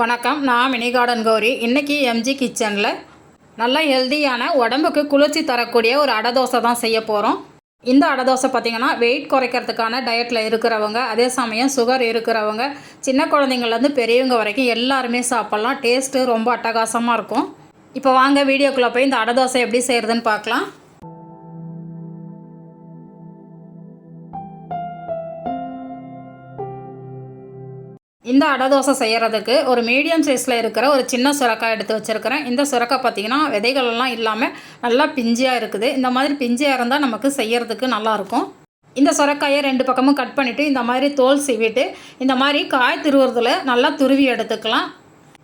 வணக்கம் நான் mini garden Gowri. இன்றைக்கி எம்ஜி கிச்சனில் நல்லா ஹெல்தியான உடம்புக்கு குளிர்ச்சி தரக்கூடிய ஒரு அடை தோசை தான் செய்ய போகிறோம் இந்த அடை தோசை பார்த்திங்கன்னா வெயிட் குறைக்கிறதுக்கான டயட்டில் இருக்கிறவங்க அதே சமயம் சுகர் இருக்கிறவங்க சின்ன குழந்தைங்கள்லேருந்து பெரியவங்க வரைக்கும் எல்லாருமே சாப்பிட்லாம். டேஸ்ட்டு ரொம்ப அட்டகாசமாக இருக்கும். இப்போ வாங்க வீடியோக்குள்ளே போய் இந்த அடை தோசை எப்படி செய்கிறதுன்னு பார்க்கலாம் இந்த அடை தோசை செய்கிறதுக்கு ஒரு மீடியம் சைஸில் இருக்கிற ஒரு சின்ன சுரக்காய் எடுத்து வச்சுருக்கிறேன். இந்த சுரக்காய் பார்த்திங்கன்னா விதைகளெல்லாம் இல்லாமல் நல்லா பிஞ்சியாக இருக்குது. இந்த மாதிரி பிஞ்சியாக இருந்தால் நமக்கு செய்கிறதுக்கு நல்லாயிருக்கும் இந்த சுரக்காயை ரெண்டு பக்கமும் கட் பண்ணிவிட்டு இந்த மாதிரி தோல் சீவிட்டு இந்த மாதிரி காய் துருவுறதுல நல்லா துருவி எடுத்துக்கலாம்.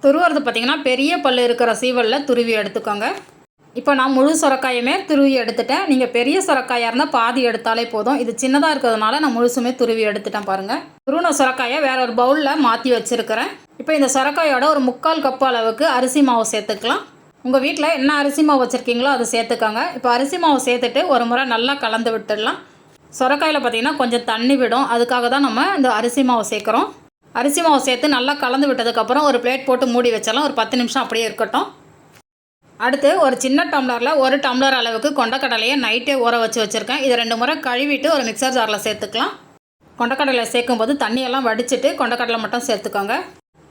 துருவுறது பார்த்திங்கன்னா பெரிய பல் இருக்கிற சீவலில் துருவி எடுத்துக்கோங்க. இப்போ நான் முழு சுரக்காயுமே துருவி எடுத்துட்டேன். நீங்கள் பெரிய சுரக்காயாக இருந்தால் பாதி எடுத்தாலே போதும். இது சின்னதாக இருக்கிறதுனால நான் முழுசுமே துருவி எடுத்துட்டேன் பாருங்கள் துருண சுரக்காயை வேற ஒரு பவுலில் மாற்றி வச்சுருக்கிறேன். இப்போ இந்த சுரக்காயோட ஒரு முக்கால் கப்பு அளவுக்கு அரிசி மாவு சேர்த்துக்கலாம். உங்கள் வீட்டில் என்ன அரிசி மாவு வச்சுருக்கீங்களோ அதை சேர்த்துக்கோங்க. இப்போ அரிசி மாவு சேர்த்துட்டு ஒரு முறை நல்லா கலந்து விட்டுடலாம். சுரக்காயில் பார்த்திங்கன்னா கொஞ்சம் தண்ணி விடும். அதுக்காக தான் நம்ம இந்த அரிசி மாவு சேர்க்குறோம். அரிசி மாவு சேர்த்து நல்லா கலந்து விட்டதுக்கப்புறம் ஒரு பிளேட் போட்டு மூடி வச்சாலும் ஒரு பத்து நிமிஷம் அப்படியே இருக்கட்டும். அடுத்து ஒரு சின்ன டம்ளரில் ஒரு டம்ளர் அளவுக்கு கொண்டக்கடலையை நைட்டே ஊற வச்சு வச்சுருக்கேன். இதை ரெண்டு முறை கழுவிட்டு ஒரு மிக்சர் ஜாரில் சேர்த்துக்கலாம். கொண்டக்கடலை சேர்க்கும்போது தண்ணியெல்லாம் வடிச்சிட்டு கொண்டக்கடலை மட்டும் சேர்த்துக்கோங்க.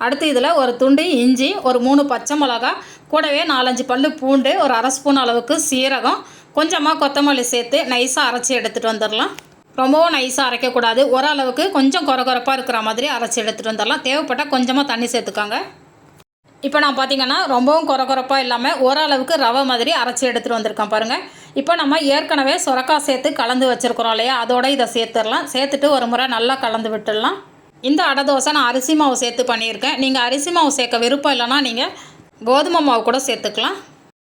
அடுத்து இதில் ஒரு துண்டு இஞ்சி ஒரு மூணு பச்சை மிளகா கூடவே நாலஞ்சு பல் பூண்டு ஒரு அரை ஸ்பூன் அளவுக்கு சீரகம் கொஞ்சமாக கொத்தமல்லி சேர்த்து நைஸாக அரைச்சி எடுத்துகிட்டு வந்துடலாம். ரொம்பவும் நைஸாக அரைக்கக்கூடாது. ஓரளவுக்கு கொஞ்சம் குறகுறப்பாக இருக்கிற மாதிரி அரைச்சி எடுத்துகிட்டு வந்துடலாம். தேவைப்பட்டால் கொஞ்சமாக தண்ணி சேர்த்துக்கோங்க. இப்போ நான் பார்த்தீங்கன்னா ரொம்பவும் குறகுறப்பாக இல்லாமல் ஓரளவுக்கு ரவை மாதிரி அரைச்சி எடுத்துகிட்டு வந்திருக்கேன் பாருங்கள் இப்போ நம்ம ஏற்கனவே சுரக்காய் சேர்த்து கலந்து வச்சுருக்குறோம் இல்லையா? அதோட இதை சேர்த்துடலாம். சேர்த்துட்டு ஒரு முறை நல்லா கலந்து விட்டுடலாம். இந்த அடை தோசை நான் அரிசி மாவு சேர்த்து பண்ணியிருக்கேன். நீங்கள் அரிசி மாவு சேர்க்க விருப்பம் இல்லைன்னா நீங்கள் கோதுமை மாவு கூட சேர்த்துக்கலாம்.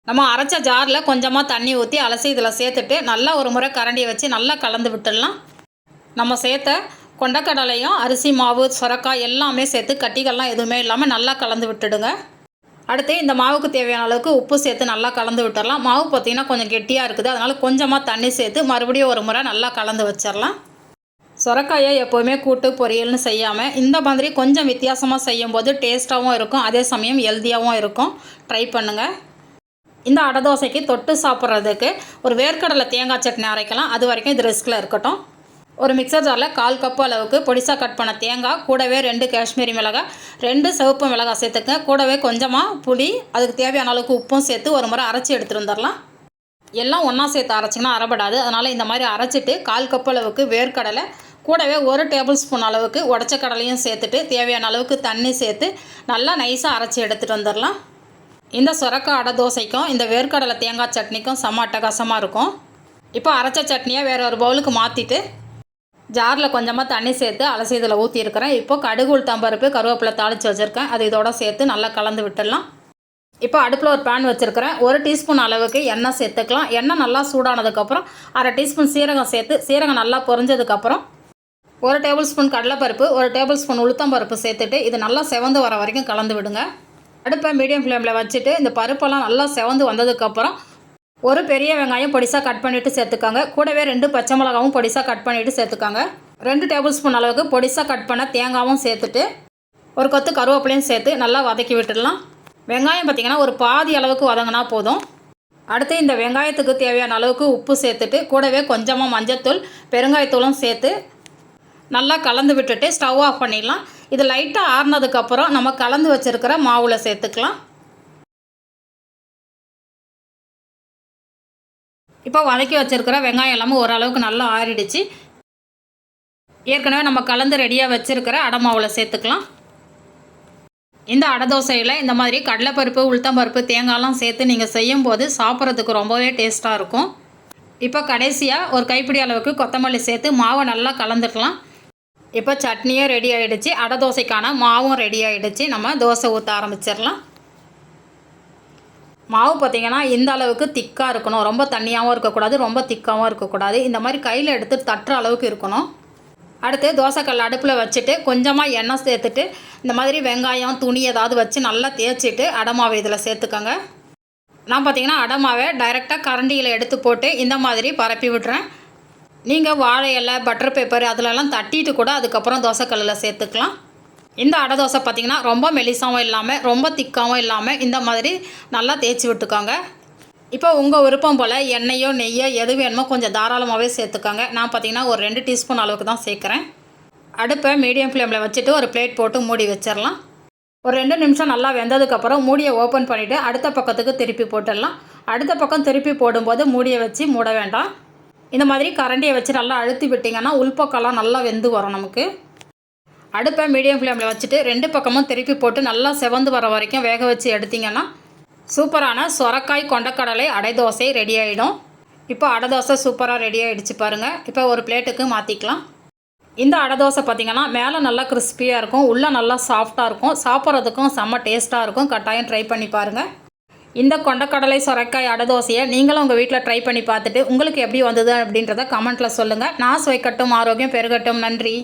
நம்ம அரைச்ச ஜாரில் கொஞ்சமாக தண்ணி ஊற்றி அலசி இதில் சேர்த்துட்டு நல்லா ஒரு முறை கரண்டியை வச்சு நல்லா கலந்து விட்டுடலாம். நம்ம சேர்த்த கொண்டக்கடலையும் அரிசி மாவு சுரக்காய் எல்லாமே சேர்த்து கட்டிகள்லாம் எதுவுமே இல்லாமல் நல்லா கலந்து விட்டுடுங்க. அடுத்து இந்த மாவுக்கு தேவையான அளவுக்கு உப்பு சேர்த்து நல்லா கலந்து விட்டுடலாம் மாவு பார்த்திங்கன்னா கொஞ்சம் கெட்டியாக இருக்குது. அதனால் கொஞ்சமாக தண்ணி சேர்த்து மறுபடியும் ஒரு முறை நல்லா கலந்து வச்சிடலாம் சுரக்காயை எப்போவுமே கூட்டு பொரியல்னு செய்யாமல் இந்த மாதிரி கொஞ்சம் வித்தியாசமாக செய்யும்போது டேஸ்ட்டாகவும் இருக்கும். அதே சமயம் ஹெல்த்தியாகவும் இருக்கும். ட்ரை பண்ணுங்கள் இந்த அடை தோசைக்கு தொட்டு சாப்பிட்றதுக்கு ஒரு வேர்க்கடலை தேங்காய் சட்னி அரைக்கலாம். அது வரைக்கும் இது ரிஸ்கில் இருக்கட்டும். ஒரு மிக்சர் ஜாரில் கால் கப்பு அளவுக்கு பொடிசாக கட் பண்ண தேங்காய் கூடவே ரெண்டு காஷ்மீரி மிளகாய் ரெண்டு சிவப்பு மிளகாய் சேர்த்துக்க கூடவே கொஞ்சமாக புளி அதுக்கு தேவையான அளவுக்கு உப்பும் சேர்த்து ஒரு முறை அரைச்சி எடுத்துகிட்டு வந்துடலாம். எல்லாம் ஒன்றா சேர்த்து அரைச்சிங்கன்னா அரைப்படாது. அதனால் இந்த மாதிரி அரைச்சிட்டு கால் கப்பு அளவுக்கு வேர்க்கடலை கூடவே ஒரு டேபிள் ஸ்பூன் அளவுக்கு உடச்ச கடலையும் சேர்த்துட்டு தேவையான அளவுக்கு தண்ணி சேர்த்து நல்லா நைஸாக அரைச்சி எடுத்துகிட்டு வந்துடலாம். இந்த சுரக்காய் அடை தோசைக்கும் இந்த வேர்க்கடலை தேங்காய் சட்னிக்கும் செம்ம அட்டகாசமாக இருக்கும். இப்போ அரைச்ச சட்னியை வேறு ஒரு பவுலுக்கு மாற்றிட்டு ஜாரில் கொஞ்சமாக தண்ணி சேர்த்து அலசி இதில் ஊற்றிருக்கிறேன் இப்போ கடுகு உளுத்தம்பருப்பு கருவேப்பிலை தாளித்து வச்சுருக்கேன். அது இதோட சேர்த்து நல்லா கலந்து விட்டுடலாம். இப்போ அடுப்பில் ஒரு பேன் வச்சுருக்கிறேன். ஒரு டீஸ்பூன் அளவுக்கு எண்ணெய் சேர்த்துக்கலாம். எண்ணெய் நல்லா சூடானதுக்கப்புறம் அரை டீஸ்பூன் சீரகம் சேர்த்து சீரகம் நல்லா பொரிஞ்சதுக்கப்புறம் ஒரு டேபிள் ஸ்பூன் கடலைப்பருப்பு ஒரு டேபிள் ஸ்பூன் உளுத்தம்பருப்பு சேர்த்துட்டு இது நல்லா செவந்து வர வரைக்கும் கலந்து விடுங்க. அடுப்பை மீடியம் ஃப்ளேமில் வச்சுட்டு இந்த பருப்பெல்லாம் நல்லா செவந்து வந்ததுக்கப்புறம் ஒரு பெரிய வெங்காயம் பொடிசாக கட் பண்ணிவிட்டு சேர்த்துக்கோங்க. கூடவே ரெண்டு பச்சை மிளகாவும் பொடிசாக கட் பண்ணிவிட்டு சேர்த்துக்கோங்க. ரெண்டு டேபிள் ஸ்பூன் அளவுக்கு பொடிசாக கட் பண்ண தேங்காவும் சேர்த்துட்டு ஒரு கொத்து கருவேப்பிலையும் சேர்த்து நல்லா வதக்கி விட்டுடலாம். வெங்காயம் பார்த்திங்கன்னா ஒரு பாதி அளவுக்கு வதங்கினா போதும். அடுத்து இந்த வெங்காயத்துக்கு தேவையான அளவுக்கு உப்பு சேர்த்துட்டு கூடவே கொஞ்சமாக மஞ்சத்தூள் பெருங்காயத்தூளும் சேர்த்து நல்லா கலந்து விட்டுட்டு ஸ்டவ் ஆஃப் பண்ணிடலாம். இது லைட்டாக ஆறுனதுக்கப்புறம் நம்ம கலந்து வச்சுருக்கிற மாவில் சேர்த்துக்கலாம். இப்போ வதக்கி வச்சுருக்கிற வெங்காயம் எல்லாமே ஓரளவுக்கு நல்லா ஆறிடுச்சு. ஏற்கனவே நம்ம கலந்து ரெடியாக வச்சுருக்கிற அடை மாவில் சேர்த்துக்கலாம். இந்த அடை தோசையில் இந்த மாதிரி கடலைப்பருப்பு உளுத்தம்பருப்பு தேங்காய்லாம் சேர்த்து நீங்கள் செய்யும்போது சாப்பிட்றதுக்கு ரொம்பவே டேஸ்ட்டாக இருக்கும். இப்போ கடைசியாக ஒரு கைப்பிடி அளவுக்கு கொத்தமல்லி சேர்த்து மாவை நல்லா கலந்துக்கலாம். இப்போ சட்னியும் ரெடி ஆகிடுச்சு அடை தோசைக்கான மாவும் ரெடி ஆகிடுச்சு நம்ம தோசை ஊற்ற ஆரம்பிச்சிடலாம். மாவு பார்த்திங்கன்னா இந்த அளவுக்கு திக்காக இருக்கணும். ரொம்ப தண்ணியாகவும் இருக்கக்கூடாது ரொம்ப திக்காகவும் இருக்கக்கூடாது. இந்த மாதிரி கையில் எடுத்து தட்டுற அளவுக்கு இருக்கணும். அடுத்து தோசைக்கல் அடுப்பில் வச்சுட்டு கொஞ்சமாக எண்ணெய் சேர்த்துட்டு இந்த மாதிரி வெங்காயம் துணி ஏதாவது வச்சு நல்லா தேய்ச்சிட்டு அடமாவை இதில் சேர்த்துக்கோங்க. நான் பார்த்தீங்கன்னா அடமாவை டைரெக்டாக கரண்டியில் எடுத்து போட்டு இந்த மாதிரி பரப்பி விட்டுறேன் நீங்கள் வாழை இலை பட்டர் பேப்பர் அதிலெல்லாம் தட்டிட்டு கூட அதுக்கப்புறம் தோசைக்கல்லில் சேர்த்துக்கலாம். இந்த அடை தோசை பார்த்திங்கன்னா ரொம்ப மெலிசாகவும் இல்லாமல் ரொம்ப திக்காகவும் இல்லாமல் இந்த மாதிரி நல்லா தேய்ச்சி விட்டுக்கோங்க. இப்போ உங்கள் விருப்பம் போல் எண்ணெயோ நெய்யோ எது வேணுமோ கொஞ்சம் தாராளமாகவே சேர்த்துக்கோங்க. நான் பார்த்தீங்கன்னா ஒரு ரெண்டு டீஸ்பூன் அளவுக்கு தான் சேர்க்குறேன். அடுப்பை மீடியம் ஃப்ளேமில் வச்சுட்டு ஒரு பிளேட் போட்டு மூடி வச்சிடலாம். ஒரு ரெண்டு நிமிஷம் நல்லா வெந்ததுக்கப்புறம் மூடியை ஓப்பன் பண்ணிவிட்டு அடுத்த பக்கத்துக்கு திருப்பி போட்டுடலாம். அடுத்த பக்கம் திருப்பி போடும்போது மூடியை வச்சு மூட வேண்டாம். இந்த மாதிரி கரண்டியை வச்சு நல்லா அழுத்தி விட்டிங்கன்னா உள்பக்கம்லாம் நல்லா வெந்து வரும் நமக்கு. அடுப்பை மீடியம் ஃப்ளேமில் வச்சுட்டு ரெண்டு பக்கமும் திருப்பி போட்டு நல்லா செவந்து வர வரைக்கும் வேக வச்சு எடுத்திங்கன்னா சூப்பரான சொரக்காய் கொண்டக்கடலை அடை தோசை ரெடி ஆகிடும் இப்போ அடை தோசை சூப்பராக ரெடி ஆகிடுச்சு பாருங்கள் இப்போ ஒரு பிளேட்டுக்கு மாற்றிக்கலாம் இந்த அடை தோசை பார்த்திங்கன்னா மேலே நல்லா கிறிஸ்பியாக இருக்கும். உள்ளே நல்லா சாஃப்டாக இருக்கும். சாப்பிட்றதுக்கும் செம்ம டேஸ்ட்டாக இருக்கும். கட்டாயம் ட்ரை பண்ணி பாருங்கள் இந்த கொண்டக்கடலை சொரக்காய் அடை தோசையை நீங்களும் உங்கள் வீட்டில் ட்ரை பண்ணி பார்த்துட்டு உங்களுக்கு எப்படி வந்தது அப்படின்றத கமெண்ட்டில் சொல்லுங்கள் நான் சுவைக்கட்டும் ஆரோக்கியம் பெருகட்டும். நன்றி.